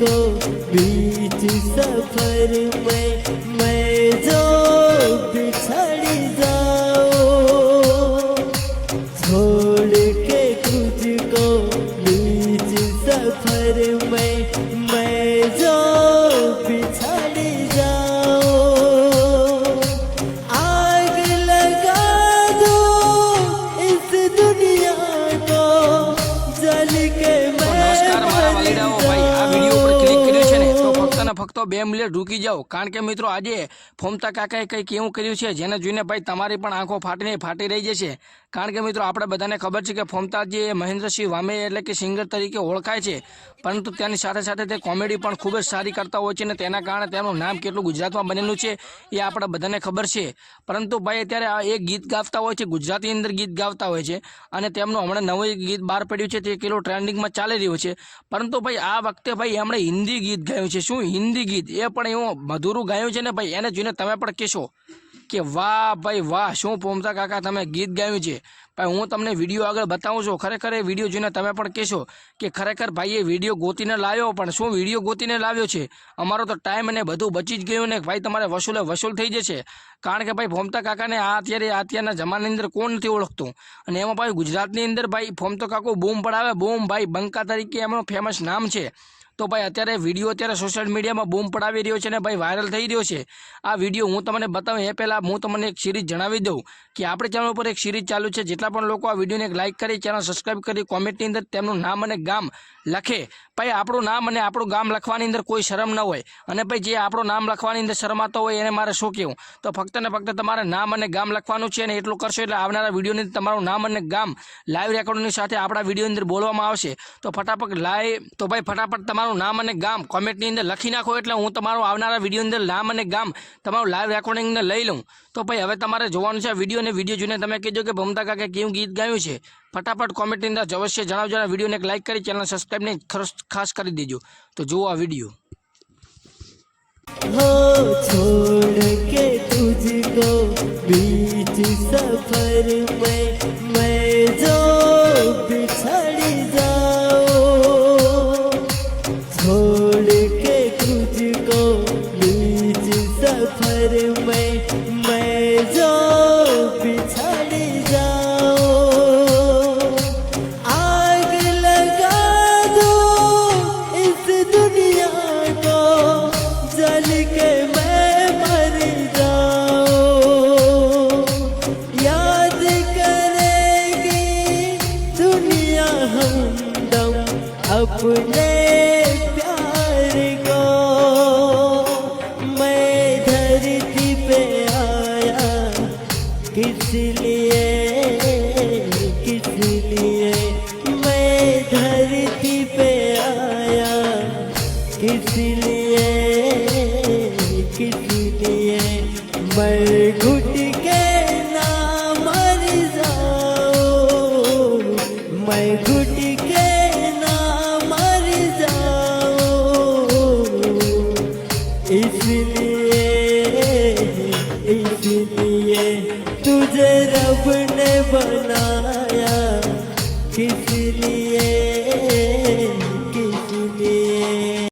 Go બીજી સફર મેં મેં જો બિછડી જાઓ છોડ કે કુછ કો બીજી સફર મેં મેં જો ફક્ત બે મિનિટ રૂકી જાઓ. કારણ કે મિત્રો આજે ફોમતા કાકાએ કંઈક એવું કર્યું છે, જેને જોઈને ભાઈ તમારી પણ આંખો ફાટીને ફાટી રહી જશે. કારણ કે મિત્રો આપણે બધાને ખબર છે કે ફોમતાજી મહેન્દ્રસિંહ વામે એટલે કે સિંગર તરીકે ઓળખાય છે. પરંતુ તેની સાથે સાથે તે કોમેડી પણ ખૂબ જ સારી કરતા હોય છે અને તેના કારણે તેમનું નામ કેટલું ગુજરાતમાં બનેલું છે એ આપણે બધાને ખબર છે. પરંતુ ભાઈ અત્યારે આ એક ગીત ગાતા હોય છે, ગુજરાતી અંદર ગીત ગાતા હોય છે અને તેમનું હમણાં નવું ગીત બહાર પડ્યું છે, તે કેટલું ટ્રેન્ડિંગમાં ચાલી રહ્યું છે. પરંતુ ભાઈ આ વખતે ભાઈ એમણે હિન્દી ગીત ગાયું છે. શું હિન્દી ગીત? એ પણ એવું મધુરું ગાયું છે ને ભાઈ, એને જોઈને તમે પણ કહેશો. કે વાહ ભાઈ વાહ, શું પોમતા કાકા તમે ગીત ગાયું છે? ભાઈ હું તમને વીડિયો આગળ બતાવું છું. ખરેખર એ વીડિયો જોઈને તમે પણ કહેશો કે ખરેખર ભાઈ એ વીડિયો ગોતીને લાવ્યો, પણ શું વીડિયો ગોતીને લાવ્યો છે? અમારો તો ટાઈમ અને બધું બચી જ ગયું ને ભાઈ તમારે વસૂલે વસૂલ થઈ જશે. કારણ કે ભાઈ ફોમતા કાકાને આ અત્યારે અત્યારના જમાનાની અંદર કોણ નથી ઓળખતું? અને એમાં ભાઈ ગુજરાતની અંદર ભાઈ ફોમતો કાકો બૂમ પડાવે, બૂમ ભાઈ બંકા તરીકે એમનું ફેમસ નામ છે. તો ભાઈ અત્યારે વીડિયો અત્યારે સોશિયલ મીડિયામાં બૂમ પડાવી રહ્યો છે અને ભાઈ વાયરલ થઈ રહ્યો છે. આ વીડિયો હું તમને બતાવું, એ પહેલાં હું તમને એક સિરીઝ જણાવી દઉં કે આપણે ચેનલ ઉપર એક સિરીઝ ચાલુ છે. જેટલા પણ લોકો આ વિડીયોને લાઇક કરી ચેનલ સબસ્ક્રાઇબ કરી કોમેન્ટની અંદર તેમનું નામ અને ગામ લખે. ભાઈ, આપણું નામ અને આપણું ગામ લખવાની અંદર કોઈ શરમ ન હોય. અને ભાઈ, જે આપણું નામ લખવાની અંદર શરમાતો હોય, એને મારે શું કહેવું? તો ફક્ત ને ફક્ત તમારે નામ અને ગામ લખવાનું છે અને એટલું કરશો એટલે આવનારા વિડીયોની તમારું નામ અને ગામ લાઈવ રેકોર્ડની સાથે આપણા વીડિયો અંદર બોલવામાં આવશે. તો ફટાફટ લાઈવ તો ભાઈ, ફટાફટ તમારું નામ અને ગામ કોમેન્ટની અંદર લખી નાખો એટલે હું તમારું આવનારા વિડીયો અંદર નામ અને ગામ તમારું લાઈવ રેકોર્ડિંગ અંદર લઈ લઉં તો ભાઈ હવે તમારે જોવાનું છે આ વિડીયો અને વિડીયો જોઈને તમે કહેજો કે ભમતા કાકે કેવું ગીત ગાયું છે ફટાફટ કોમેન્ટની અંદર અવશ્ય જણાવજો અને વિડીયોને એક લાઈક કરી ચેનલ સબસ્ક્રાઈબને ખાસ કરી દેજો તો જુઓ આ વિડીયો हो छोड़ के तुझको बीच सफर अपने प्यार मैं धरती पे आया। किस लिए किस लिए मैं धरती पे आया? किस लिए के मैं घुट বানা